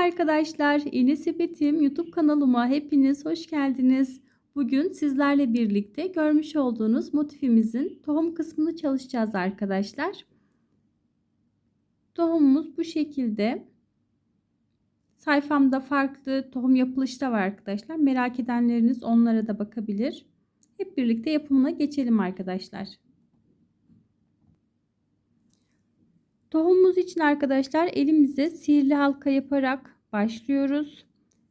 arkadaşlar, İğne Sepetim YouTube kanalıma hepiniz hoş geldiniz. Bugün sizlerle birlikte görmüş olduğunuz motifimizin tohum kısmını çalışacağız arkadaşlar. Tohumumuz bu şekilde. Sayfamda farklı tohum yapılışı da var arkadaşlar. Merak edenleriniz onlara da bakabilir. Hep birlikte yapımına geçelim arkadaşlar. Tohumumuz için arkadaşlar elimize sihirli halka yaparak başlıyoruz.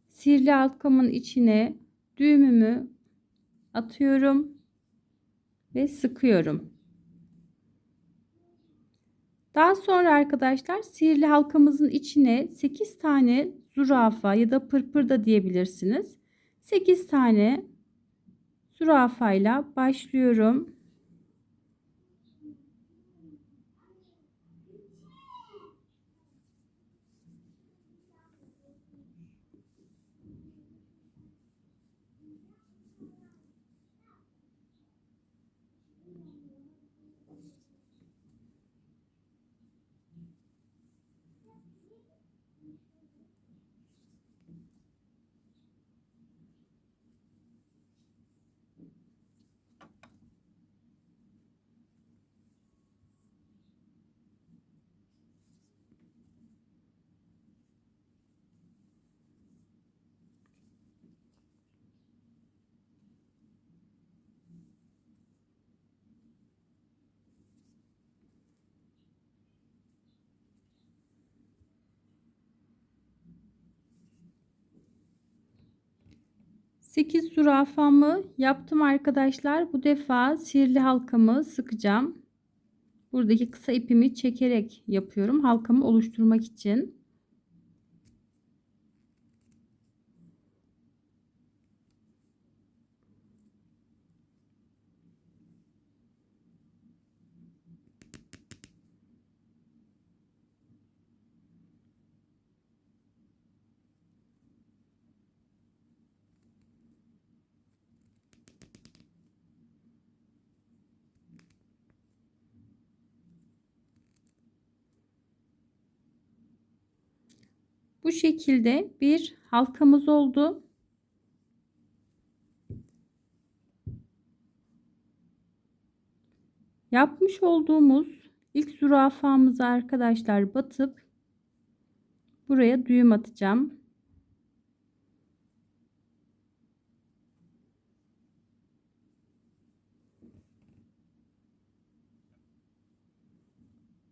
Sihirli halkamın içine düğümümü atıyorum ve sıkıyorum. Daha sonra arkadaşlar sihirli halkamızın içine 8 tane zürafa ya da pırpır da diyebilirsiniz. 8 tane zürafayla başlıyorum. 8 zürafamı yaptım arkadaşlar. Bu defa sihirli halkamı sıkacağım. Buradaki kısa ipimi çekerek yapıyorum. Halkamı oluşturmak için. Bu şekilde bir halkamız oldu. Yapmış olduğumuz ilk zürafamızı arkadaşlar batıp buraya düğüm atacağım.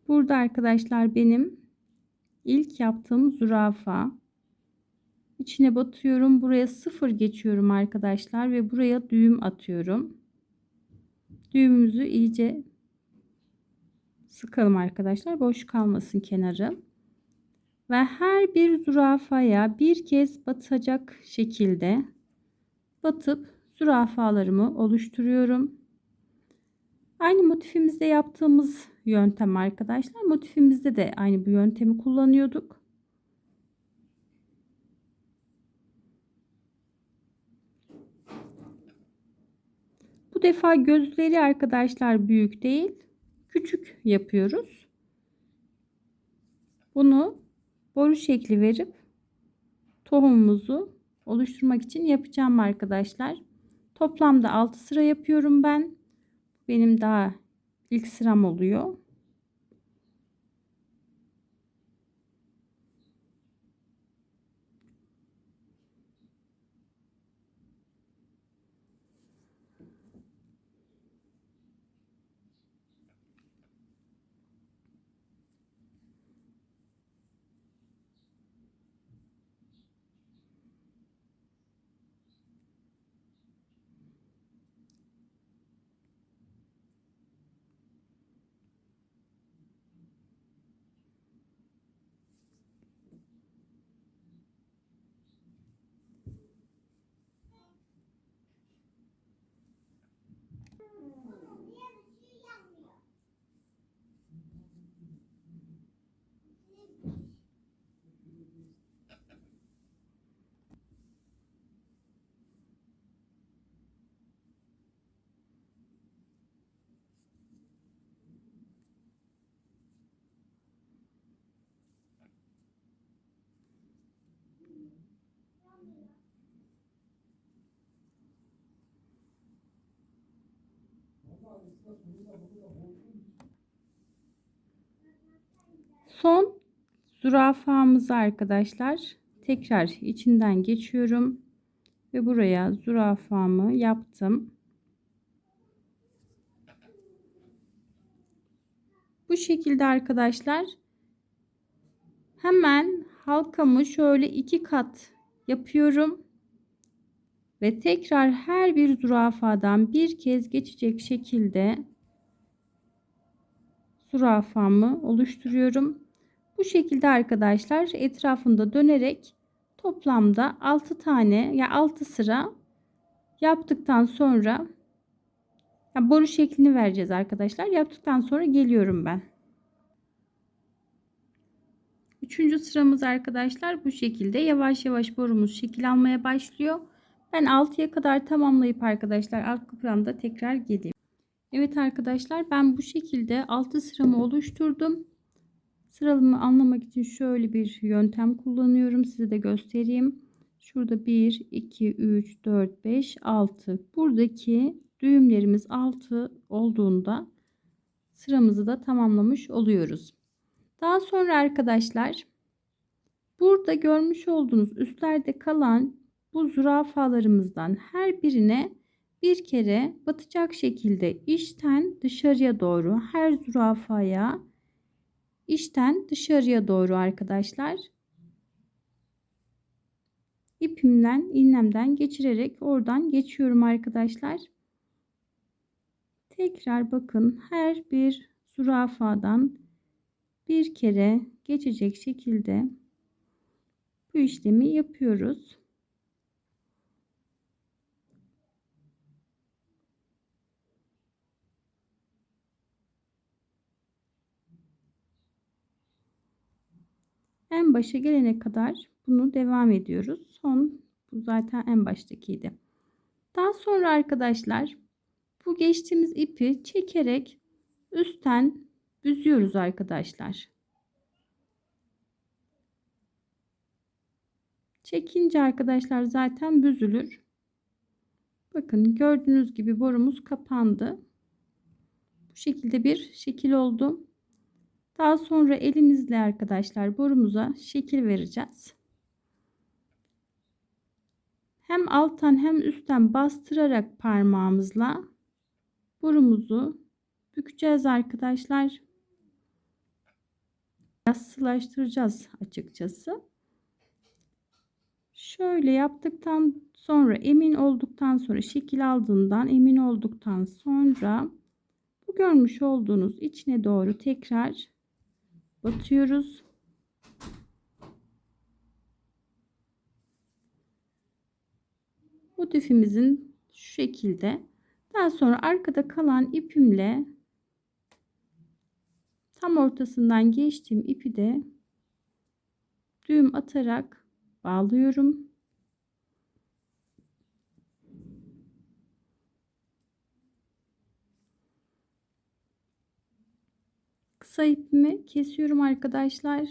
Burada arkadaşlar benim ilk yaptığım zürafa. İçine batıyorum. Buraya sıfır geçiyorum arkadaşlar ve buraya düğüm atıyorum. Düğümümüzü iyice sıkalım arkadaşlar. Boş kalmasın kenarı. Ve her bir zürafaya bir kez batacak şekilde batıp zürafalarımı oluşturuyorum. Aynı motifimizde yaptığımız yöntem arkadaşlar. Motifimizde de aynı bu yöntemi kullanıyorduk. Bu defa gözleri arkadaşlar büyük değil. Küçük yapıyoruz. Bunu boru şekli verip tohumumuzu oluşturmak için yapacağım arkadaşlar. Toplamda 6 sıra yapıyorum ben. Benim daha ilk sıram oluyor. Son zürafamızı arkadaşlar tekrar içinden geçiyorum ve buraya zürafamı yaptım. Bu şekilde arkadaşlar hemen halkamı şöyle iki kat yapıyorum ve tekrar her bir zürafadan bir kez geçecek şekilde zürafamı oluşturuyorum. Bu şekilde arkadaşlar etrafında dönerek toplamda 6 tane ya 6 sıra yaptıktan sonra yani boru şeklini vereceğiz arkadaşlar. Yaptıktan sonra geliyorum ben. Üçüncü sıramız arkadaşlar bu şekilde yavaş yavaş borumuz şekil almaya başlıyor. Ben 6'ya kadar tamamlayıp arkadaşlar alt kıpramda tekrar geleyim. Evet arkadaşlar ben bu şekilde 6 sıramı oluşturdum. Sıralımı anlamak için şöyle bir yöntem kullanıyorum. Size de göstereyim. Şurada 1, 2, 3, 4, 5, 6. Buradaki düğümlerimiz 6 olduğunda sıramızı da tamamlamış oluyoruz. Daha sonra arkadaşlar burada görmüş olduğunuz üstlerde kalan bu zürafalarımızdan her birine bir kere batacak şekilde içten dışarıya doğru her zürafaya içten dışarıya doğru arkadaşlar ipimden iğnemden geçirerek oradan geçiyorum arkadaşlar. Tekrar bakın her bir zürafadan bir kere geçecek şekilde bu işlemi yapıyoruz. En başa gelene kadar bunu devam ediyoruz. Son bu zaten en baştakiydi. Daha sonra arkadaşlar bu geçtiğimiz ipi çekerek üstten büzüyoruz arkadaşlar. Çekince arkadaşlar zaten büzülür. Bakın gördüğünüz gibi borumuz kapandı. Bu şekilde bir şekil oldu. Daha sonra elimizle arkadaşlar borumuza şekil vereceğiz. Hem alttan hem üstten bastırarak parmağımızla borumuzu bükeceğiz arkadaşlar. Biraz açıkçası. Şöyle yaptıktan sonra emin olduktan sonra şekil aldığından emin olduktan sonra bu görmüş olduğunuz içine doğru tekrar batıyoruz. Motifimizin şu şekilde daha sonra arkada kalan ipimle tam ortasından geçtiğim ipi de düğüm atarak bağlıyorum. Kısa ipimi kesiyorum arkadaşlar.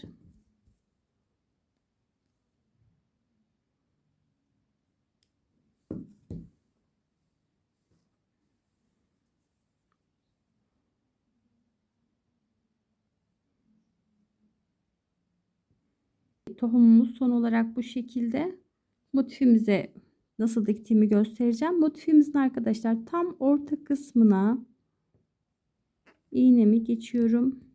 Tohumumuz son olarak bu şekilde. Motifimize nasıl diktiğimi göstereceğim. Motifimizin arkadaşlar tam orta kısmına iğnemi geçiyorum.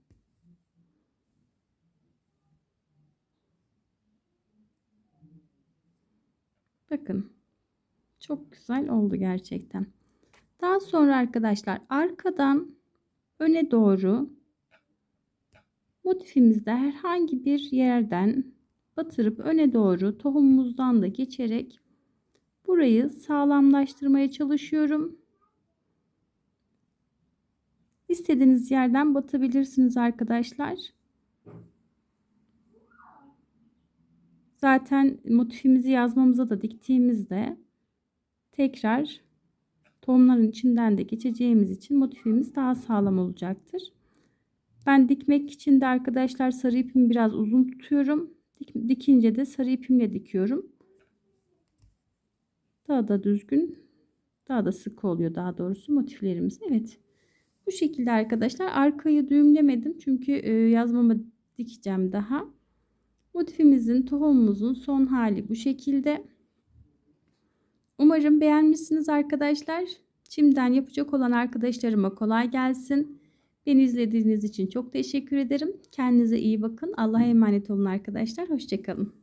Bakın çok güzel oldu gerçekten. Daha sonra arkadaşlar arkadan öne doğru motifimizde herhangi bir yerden batırıp öne doğru tohumumuzdan da geçerek burayı sağlamlaştırmaya çalışıyorum. İstediğiniz yerden batabilirsiniz arkadaşlar. Zaten motifimizi yazmamıza da diktiğimizde tekrar tohumların içinden de geçeceğimiz için motifimiz daha sağlam olacaktır. Ben dikmek için de arkadaşlar sarı ipimi biraz uzun tutuyorum. Dik, dikince de sarı ipimle dikiyorum. Daha da düzgün, daha da sık oluyor daha doğrusu motiflerimiz. Evet. Bu şekilde arkadaşlar arkayı düğümlemedim çünkü e, yazmamı dikeceğim daha. Motifimizin tohumumuzun son hali bu şekilde. Umarım beğenmişsiniz arkadaşlar. Şimdiden yapacak olan arkadaşlarıma kolay gelsin. Beni izlediğiniz için çok teşekkür ederim. Kendinize iyi bakın. Allah'a emanet olun arkadaşlar. Hoşçakalın.